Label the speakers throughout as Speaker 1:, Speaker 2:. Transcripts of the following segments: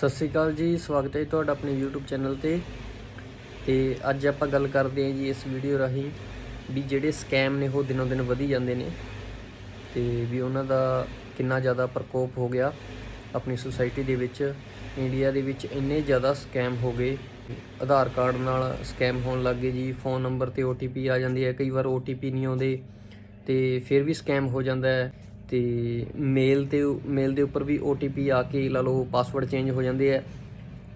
Speaker 1: ਸਤਿ ਸ਼੍ਰੀ ਅਕਾਲ ਜੀ, ਸਵਾਗਤ ਹੈ ਜੀ ਤੁਹਾਡਾ ਆਪਣੇ YouTube ਚੈਨਲ ਤੇ। ਤੇ ਅੱਜ ਆਪਾਂ ਗੱਲ ਕਰਦੇ ਹਾਂ ਜੀ ਇਸ ਵੀਡੀਓ ਰਾਹੀਂ ਵੀ ਜਿਹੜੇ ਸਕੈਮ ਨੇ ਉਹ ਦਿਨੋਂ ਦਿਨ ਵਧੀ ਜਾਂਦੇ ਨੇ। ਤੇ ਵੀ ਉਹਨਾਂ ਦਾ ਕਿੰਨਾ ਜ਼ਿਆਦਾ ਪ੍ਰਕੋਪ ਹੋ ਗਿਆ। ਆਪਣੀ ਸੁਸਾਇਟੀ ਦੇ ਵਿੱਚ ਇੰਡੀਆ ਦੇ ਵਿੱਚ ਇੰਨੇ ਜ਼ਿਆਦਾ ਸਕੈਮ ਹੋ ਗਏ। ਆਧਾਰ ਕਾਰਡ ਨਾਲ ਸਕੈਮ ਹੋਣ ਲੱਗ ਗਏ ਜੀ ਫੋਨ ਨੰਬਰ ਤੇ OTP ਆ ਜਾਂਦੀ ਹੈ, ਕਈ ਵਾਰ OTP ਨਹੀਂ ਆਉਂਦੇ। ਤੇ ਫਿਰ ਵੀ ਸਕੈਮ ਹੋ ਜਾਂਦਾ ਹੈ। ਤੇ ਮੇਲ ਤੇ ਮੇਲ ਦੇ ਉੱਪਰ ਵੀ OTP ਆ ਕੇ ਲਾ ਲਓ ਪਾਸਵਰਡ ਚੇਂਜ ਹੋ ਜਾਂਦੇ ਆ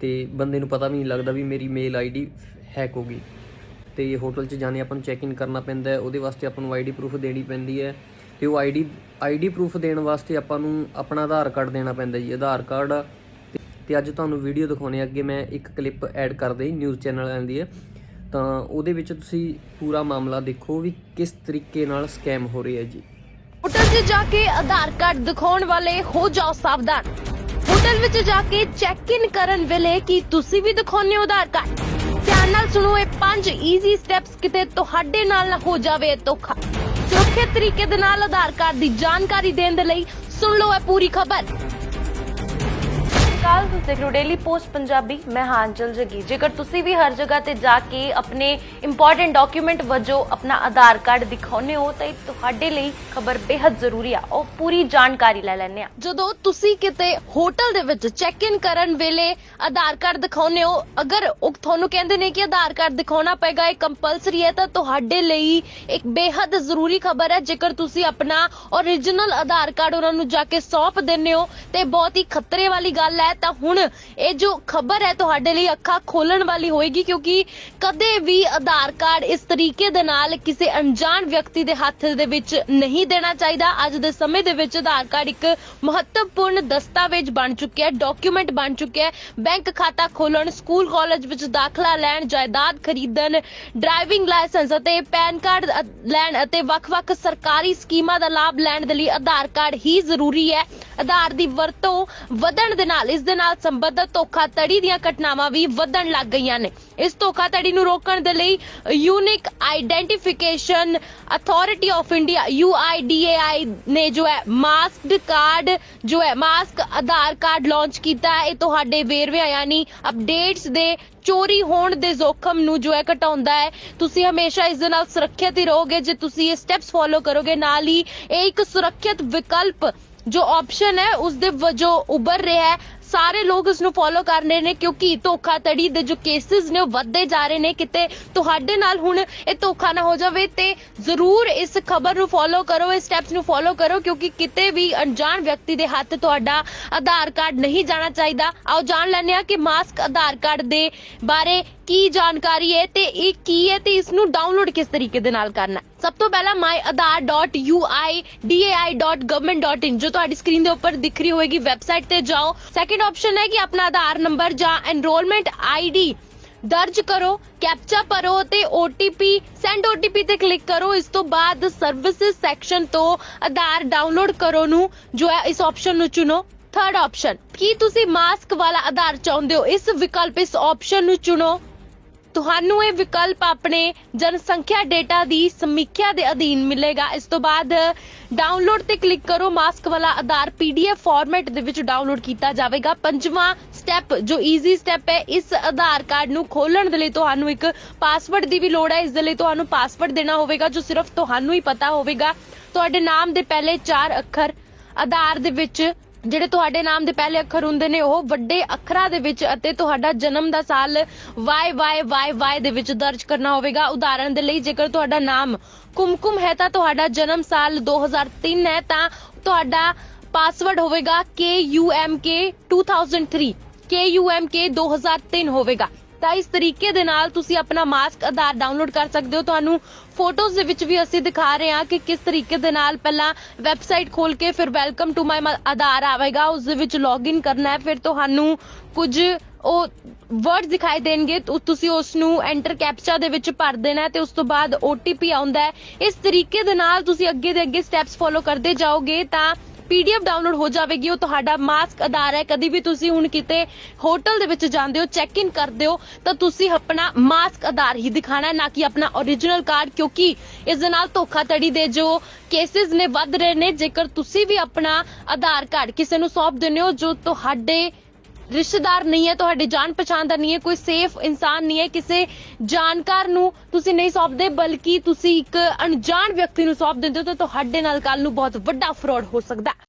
Speaker 1: ਤੇ ਬੰਦੇ ਨੂੰ ਪਤਾ ਵੀ ਨਹੀਂ ਲੱਗਦਾ ਵੀ ਮੇਰੀ ਮੇਲ ਆਈਡੀ ਹੈਕ ਹੋ ਗਈ। ਤੇ ਹੋਟਲ 'ਚ ਜਾਣੇ ਆਪਾਂ ਨੂੰ ਚੈੱਕ ਇਨ ਕਰਨਾ ਪੈਂਦਾ ਹੈ, ਉਹਦੇ ਵਾਸਤੇ ਆਪਾਂ ਨੂੰ ਆਈਡੀ ਪ੍ਰੂਫ ਦੇਣੀ ਪੈਂਦੀ ਹੈ। ਤੇ ਉਹ ਆਈਡੀ ਆਈਡੀ ਪ੍ਰੂਫ ਦੇਣ ਵਾਸਤੇ ਆਪਾਂ ਨੂੰ ਆਪਣਾ ਆਧਾਰ ਕਾਰਡ ਦੇਣਾ ਪੈਂਦਾ ਜੀ, ਆਧਾਰ ਕਾਰਡ ਤੇ- ਅੱਜ ਤੁਹਾਨੂੰ ਵੀਡੀਓ ਦਿਖਾਉਣੇ ਅੱਗੇ ਮੈਂ ਇੱਕ ਕਲਿੱਪ ਐਡ ਕਰਦੇ ਨਿਊਜ਼ ਚੈਨਲ ਆਂਦੀ ਹੈ ਤਾਂ ਉਹਦੇ ਵਿੱਚ ਤੁਸੀਂ ਪੂਰਾ ਮਾਮਲਾ ਦੇਖੋ ਵੀ ਕਿਸ ਤਰੀਕੇ ਨਾਲ ਸਕੈਮ ਹੋ ਰਿਹਾ ਹੈ ਜੀ।
Speaker 2: ਹੋਟਲ 'ਚ ਜਾ ਕੇ ਆਧਾਰ ਕਾਰਡ ਦਿਖਾਉਣ ਵਾਲੇ ਹੋ ਜਾਓ ਸਾਵਧਾਨ। ਹੋਟਲ ਵਿੱਚ ਜਾ ਕੇ ਚੈੱਕ ਇਨ ਕਰਨ ਵੇਲੇ ਕੀ ਤੁਸੀਂ ਵੀ ਦਿਖਾਉਂਦੇ ਹੋ ਆਧਾਰ ਕਾਰਡ? ਧਿਆਨ ਨਾਲ ਸੁਣੋ, ਇਹ ਪੰਜ ਈਜ਼ੀ ਸਟੈਪਸ ਕਿਤੇ ਤੁਹਾਡੇ ਨਾਲ ਨਾ ਹੋ ਜਾਵੇ ਧੋਖਾ। ਸੁਰੱਖਿਅਤ ਤਰੀਕੇ ਦੇ ਨਾਲ ਆਧਾਰ ਕਾਰਡ ਦੀ ਜਾਣਕਾਰੀ ਦੇਣ ਦੇ ਲਈ ਸੁਣ ਲਓ ਇਹ ਪੂਰੀ ਖਬਰ।
Speaker 3: ਅਕਾਲ ਤੁਸੀਂ ਦੇਖ ਰਹੇ ਹੋ ਡੇਲੀ ਪੋਸਟ ਪੰਜਾਬੀ, ਮੈਂ ਹਾਂ ਹਾਂਜਲ ਜਗੀ। ਜੇਕਰ ਤੁਸੀਂ ਵੀ ਹਰ ਜਗ੍ਹਾ ਤੇ ਜਾ ਕੇ ਆਪਣੇ ਇੰਪੋਰਟੈਂਟ ਡਾਕੂਮੈਂਟ ਵਜੋਂ ਆਪਣਾ ਆਧਾਰ ਕਾਰਡ ਦਿਖਾਉਨੇ ਹੋ, ਤਾਂ ਇਹ ਤੁਹਾਡੇ ਲਈ ਖਬਰ ਬੇहद ਜ਼ਰੂਰੀ ਆ। ਉਹ ਪੂਰੀ ਜਾਣਕਾਰੀ ਲੈ ਲੈਣੇ ਆ।
Speaker 2: ਜਦੋਂ ਤੁਸੀਂ ਕਿਤੇ ਹੋਟਲ ਦੇ ਵਿੱਚ ਚੈੱਕ ਇਨ ਕਰਨ ਵੇਲੇ ਆਧਾਰ ਕਾਰਡ ਦਿਖਾਉਨੇ ਹੋ, ਅਗਰ ਉਹ ਤੁਹਾਨੂੰ ਕਹਿੰਦੇ ਨੇ ਕਿ ਆਧਾਰ ਕਾਰਡ ਦਿਖਾਉਣਾ ਪਏਗਾ, ਇਹ ਕੰਪਲਸਰੀ ਹੈ, ਤਾਂ ਤੁਹਾਡੇ ਲਈ ਇੱਕ ਬੇहद ਜ਼ਰੂਰੀ ਖਬਰ ਹੈ। ਜੇਕਰ ਤੁਸੀਂ ਆਪਣਾ origignal ਆਧਾਰ ਕਾਰਡ ਉਹਨਾਂ ਨੂੰ ਜਾ ਕੇ ਸੌਂਪ ਦਿੰਨੇ ਹੋ, ਤੇ ਬਹੁਤ ਹੀ ਖਤਰੇ ਵਾਲੀ ਗੱਲ ਹੈ। ਤਾਂ ਹੁਣ ਇਹ ਜੋ ਖਬਰ ਹੈ ਤੁਹਾਡੇ ਲਈ ਅੱਖਾਂ ਖੋਲਣ ਵਾਲੀ ਹੋਏਗੀ ਕਿਉਂਕਿ ਕਦੇ ਵੀ ਆਧਾਰ ਕਾਰਡ ਇਸ ਤਰੀਕੇ ਦੇ ਨਾਲ ਕਿਸੇ ਅਣਜਾਣ ਵਿਅਕਤੀ ਦੇ ਹੱਥ ਦੇ ਵਿੱਚ ਨਹੀਂ ਦੇਣਾ ਚਾਹੀਦਾ। ਅੱਜ ਦੇ ਸਮੇਂ ਦੇ ਵਿੱਚ ਆਧਾਰ ਕਾਰਡ ਇੱਕ ਮਹੱਤਵਪੂਰਨ ਦਸਤਾਵੇਜ਼ ਬਣ ਚੁੱਕਿਆ ਹੈ, ਡਾਕੂਮੈਂਟ ਬਣ ਚੁੱਕਿਆ ਹੈ। ਬੈਂਕ ਖਾਤਾ ਖੋਲਣ, ਸਕੂਲ, ਕਾਲਜ ਵਿੱਚ ਦਾਖਲਾ ਲੈਣ, ਜਾਇਦਾਦ ਖਰੀਦਣ, ਡਰਾਈਵਿੰਗ ਲਾਇਸੈਂਸ ਅਤੇ ਪੈਨ ਕਾਰਡ ਲੈਣ ਅਤੇ ਵੱਖ-ਵੱਖ ਸਰਕਾਰੀ ਸਕੀਮਾਂ ਦਾ ਲਾਭ ਲੈਣ ਦੇ ਲਈ ਆਧਾਰ ਕਾਰਡ ਹੀ ਜ਼ਰੂਰੀ ਹੈ। ਆਧਾਰ ਦੀ ਵਰਤੋਂ ਵਧਣ ਦੇ ਨਾਲ ਇਸ ਦੇ ਨਾਲ ਸੰਬੰਧਿਤ ਧੋਖਾਧੜੀ ਦੀਆਂ ਘਟਨਾਵਾਂ ਵੀ ਵਧਣ ਲੱਗ ਗਈਆਂ ਨੇ। ਇਸ ਧੋਖਾਧੜੀ ਨੂੰ ਰੋਕਣ ਦੇ ਲਈ unique identification authority of India UIDAI ਨੇ ਜੋ ਹੈ ਮਾਸਕਡ ਕਾਰਡ ਜੋ ਹੈ ਮਾਸਕ ਆਧਾਰ ਕਾਰਡ ਲਾਂਚ ਕੀਤਾ ਹੈ। ਇਹ ਤੁਹਾਡੇ ਵੇਰਵੇ ਯਾਨੀ ਅਪਡੇਟਸ ਦੇ ਚੋਰੀ ਹੋਣ ਦੇ ਜ਼ੋਖਮ ਨੂੰ ਜੋ ਹੈ ਘਟਾਉਂਦਾ ਹੈ। ਤੁਸੀਂ ਹਮੇਸ਼ਾ ਇਸ ਦੇ ਨਾਲ ਸੁਰੱਖਿਅਤ ਹੀ ਰਹੋਗੇ। ਜੇ ਤੁਸੀਂ ਇਹ ਸਟੈਪਸ ਫੋਲੋ ਕਰੋਗੇ, ਨਾਲ ਹੀ ਇਹ ਇੱਕ ਸੁਰੱਖਿਅਤ ਵਿਕਲਪ ਜੋ ਆਪਸ਼ਨ ਹੈ, ਉਸ ਦੇ ਵਜੋਂ ਉੱਭਰ ਰਿਹਾ ਹੈ। ਸਾਰੇ ਲੋਕ ਇਸ ਨੂੰ ਫੋਲੋ ਕਰ ਰਹੇ ਨੇ ਕਿਉਂਕਿ ਧੋਖਾਧੜੀ ਦੇ ਜੋ ਕੇਸਿਸ ਨੇ ਉਹ ਵੱਧਦੇ ਜਾ ਰਹੇ ਨੇ ਕਿਤੇ ਤੁਹਾਡੇ ਨਾਲ ਹੁਣ ਇਹ ਧੋਖਾ ਨਾ ਹੋ ਜਾਵੇ ਤੇ ਜ਼ਰੂਰ ਇਸ ਖਬਰ ਨੂੰ ਫੋਲੋ ਕਰੋ, ਇਸ ਸਟੈਪਸ ਨੂੰ ਫੋਲੋ ਕਰੋ ਕਿਉਂਕਿ ਕਿਤੇ ਵੀ ਅਣਜਾਣ ਵਿਅਕਤੀ ਦੇ ਹੱਥ ਤੁਹਾਡਾ ਆਧਾਰ ਕਾਰਡ ਨਹੀਂ ਜਾਣਾ ਚਾਹੀਦਾ। ਆਓ ਜਾਣ ਲੈਂਦੇ ਹਾਂ ਕਿ ਮਾਸਕ ਆਧਾਰ ਕਾਰਡ ਦੇ ਬਾਰੇ ਕੀ ਜਾਣਕਾਰੀ ਹੈ ਤੇ ਇਹ ਕੀ ਹੈ ਤੇ ਇਸ ਨੂੰ ਡਾਊਨਲੋਡ ਕਿਸ ਤਰੀਕੇ ਦੇ ਨਾਲ ਕਰਨਾ ਸਭ ਤੋਂ ਪਹਿਲਾਂ myaadhar.uidai.government.in ਜੋ ਤੁਹਾਡੀ ਸਕਰੀਨ ਦੇ ਉੱਪਰ ਦਿਖ ਰਹੀ ਹੋਏਗੀ ਵੈਬਸਾਈਟ ਤੇ ਜਾਓ। ਸੈਕੰਡ ਆਪਸ਼ਨ ਹੈ ਕਿ ਆਪਣਾ ਆਧਾਰ ਨੰਬਰ ਜਾਂ ਐਨਰੋਲਮੈਂਟ ਆਈਡੀ ਦਰਜ ਕਰੋ ਕੈਪਚਾ ਭਰੋ ਤੇ OTP ਸੈਂਡ OTP ਤੇ ਕਲਿੱਕ ਕਰੋ। ਇਸ ਤੋਂ ਬਾਅਦ ਸਰਵਿਸਿਜ਼ ਸੈਕਸ਼ਨ ਤੋਂ ਆਧਾਰ ਡਾਊਨਲੋਡ ਕਰੋ ਨੂੰ, ਜੋ ਹੈ ਇਸ ਆਪਸ਼ਨ ਨੂੰ ਚੁਣੋ। ਥਰਡ ਆਪਸ਼ਨ ਕੀ ਤੁਸੀਂ ਮਾਸਕ ਵਾਲਾ ਆਧਾਰ ਚਾਹੁੰਦੇ ਹੋ? ਇਸ ਵਿਕਲਪ ਇਸ ਆਪਸ਼ਨ ਨੂੰ ਚੁਣੋ। ਤੁਹਾਨੂੰ ਇਹ ਵਿਕਲਪ ਆਪਣੇ ਜਨਸੰਖਿਆ ਡੇਟਾ ਦੀ ਸਮੀਖਿਆ ਦੇ ਅਧੀਨ ਮਿਲੇਗਾ। ਇਸ ਤੋਂ ਬਾਅਦ ਡਾਊਨਲੋਡ ਤੇ ਕਲਿੱਕ ਕਰੋ। ਮਾਸਕ ਵਾਲਾ ਆਧਾਰ ਪੀਡੀਐਫ ਫਾਰਮੈਟ ਦੇ ਵਿੱਚ ਡਾਊਨਲੋਡ ਕੀਤਾ ਜਾਵੇਗਾ। ਪੰਜਵਾਂ ਸਟੈਪ ਜੋ ਈਜ਼ੀ ਸਟੈਪ ਹੈ, ਇਸ ਆਧਾਰ ਕਾਰਡ ਨੂੰ ਖੋਲਣ ਦੇ ਲਈ ਤੁਹਾਨੂੰ ਇੱਕ ਪਾਸਵਰਡ ਦੀ ਵੀ ਲੋੜ ਹੈ। ਇਸ ਦੇ ਲਈ ਤੁਹਾਨੂੰ ਪਾਸਵਰਡ ਦੇਣਾ ਹੋਵੇਗਾ, ਜੋ ਸਿਰਫ ਤੁਹਾਨੂੰ ਹੀ ਪਤਾ ਹੋਵੇਗਾ। ਤੁਹਾਡੇ ਨਾਮ ਦੇ ਪਹਿਲੇ 4 ਅੱਖਰ ਆਧਾਰ ਦੇ ਵਿੱਚ ਜਿਹੜੇ ਤੁਹਾਡੇ ਨਾਮ ਦੇ ਪਹਿਲੇ ਅੱਖਰ ਹੁੰਦੇ ਨੇ, ਉਹ ਵੱਡੇ ਅੱਖਰਾਂ ਦੇ ਵਿੱਚ ਅਤੇ ਤੁਹਾਡਾ ਜਨਮ ਦਾ ਸਾਲ YYYY ਦੇ ਵਿੱਚ ਦਰਜ ਕਰਨਾ ਹੋਵੇਗਾ। ਉਦਾਹਰਣ ਦੇ ਲਈ, ਜੇਕਰ ਤੁਹਾਡਾ ਨਾਮ ਕੁਮਕੁਮ ਹੈ ਤਾਂ ਤੁਹਾਡਾ ਜਨਮ ਸਾਲ 2003 ਹੈ, ਤਾਂ ਤੁਹਾਡਾ ਪਾਸਵਰਡ ਹੋਵੇਗਾ KUMK 2003 KUMK 2003 ਹੋਵੇਗਾ। ਤਾਂ ਇਸ ਤਰੀਕੇ ਦੇ ਨਾਲ ਤੁਸੀਂ ਆਪਣਾ ਮਾਸਕ ਆਧਾਰ ਡਾਊਨਲੋਡ ਕਰ ਸਕਦੇ ਹੋ। ਤੁਹਾਨੂੰ ਫੋਟੋਜ਼ ਦੇ ਵਿੱਚ ਵੀ ਅਸੀਂ ਦਿਖਾ ਰਹੇ ਹਾਂ ਕਿ ਕਿਸ ਤਰੀਕੇ ਦੇ ਨਾਲ ਪਹਿਲਾਂ ਵੈਬਸਾਈਟ ਖੋਲ ਕੇ ਫਿਰ ਵੈਲਕਮ ਟੂ ਮਾਈ ਆਧਾਰ ਆਵੇਗਾ। ਉਸ ਦੇ ਵਿੱਚ ਲੌਗਇਨ ਕਰਨਾ ਹੈ। ਫਿਰ ਤੁਹਾਨੂੰ ਕੁਝ ਉਹ ਵਰਡ ਦਿਖਾਈ ਦੇਣਗੇ। ਤੁਸੀਂ ਉਸ ਨੂੰ ਐਂਟਰ ਕੈਪਚਾ ਦੇ ਵਿੱਚ ਭਰ ਦੇਣਾ ਤੇ ਉਸ ਤੋਂ ਬਾਅਦ OTP ਆਉਂਦਾ ਹੈ। ਇਸ ਤਰੀਕੇ ਦੇ ਨਾਲ ਤੁਸੀਂ ਅੱਗੇ ਦੇ ਅੱਗੇ ਸਟੈਪਸ ਫੋਲੋ ਕਰਦੇ ਜਾਓਗੇ ਤਾਂ ਪੀਡੀਐਫ ਡਾਊਨਲੋਡ ਹੋ ਜਾਵੇਗੀ, ਉਹ ਤੁਹਾਡਾ ਮਾਸਕ ਆਧਾਰ ਹੈ। ਕਦੀ ਵੀ ਤੁਸੀਂ ਹੁਣ ਕਿਤੇ ਹੋਟਲ ਦੇ ਵਿੱਚ ਜਾਂਦੇ ਹੋ ਚੈੱਕ ਇਨ ਕਰਦੇ ਹੋ, ਤਾਂ ਤੁਸੀਂ ਆਪਣਾ ਮਾਸਕ ਆਧਾਰ ਹੀ ਦਿਖਾਣਾ ਹੈ, ਨਾ ਕਿ ਆਪਣਾ origignal ਕਾਰਡ ਕਿਉਂਕਿ ਇਸ ਦੇ ਨਾਲ ਧੋਖਾਧੜੀ ਦੇ ਜੋ ਕੇਸਿਸ ਨੇ ਵੱਧ ਰਹੇ ਨੇ, ਜੇਕਰ ਤੁਸੀਂ ਵੀ ਆਪਣਾ ਆਧਾਰ ਕਾਰਡ ਕਿਸੇ ਨੂੰ ਸੌਂਪ ਦਿੰਦੇ ਹੋ, ਜੋ ਤੁਹਾਡੇ ਰਿਸ਼ਤੇਦਾਰ ਨਹੀਂ ਹੈ, ਤੁਹਾਡੇ ਜਾਣ ਪਛਾਣ ਦਾ ਨਹੀਂ ਹੈ, ਕੋਈ ਸੇਫ ਇਨਸਾਨ ਨਹੀਂ ਹੈ, ਕਿਸੇ ਜਾਣਕਾਰ ਨੂੰ ਤੁਸੀਂ ਨਹੀਂ ਸੌਂਪਦੇ, ਬਲਕਿ ਤੁਸੀਂ ਇੱਕ ਅਣਜਾਣ ਵਿਅਕਤੀ ਨੂੰ ਸੌਂਪ ਦਿੰਦੇ ਹੋ, ਤਾਂ ਤੁਹਾਡੇ ਨਾਲ ਕੱਲ ਨੂੰ ਬਹੁਤ ਵੱਡਾ ਫਰਾਡ ਹੋ ਸਕਦਾ ਹੈ।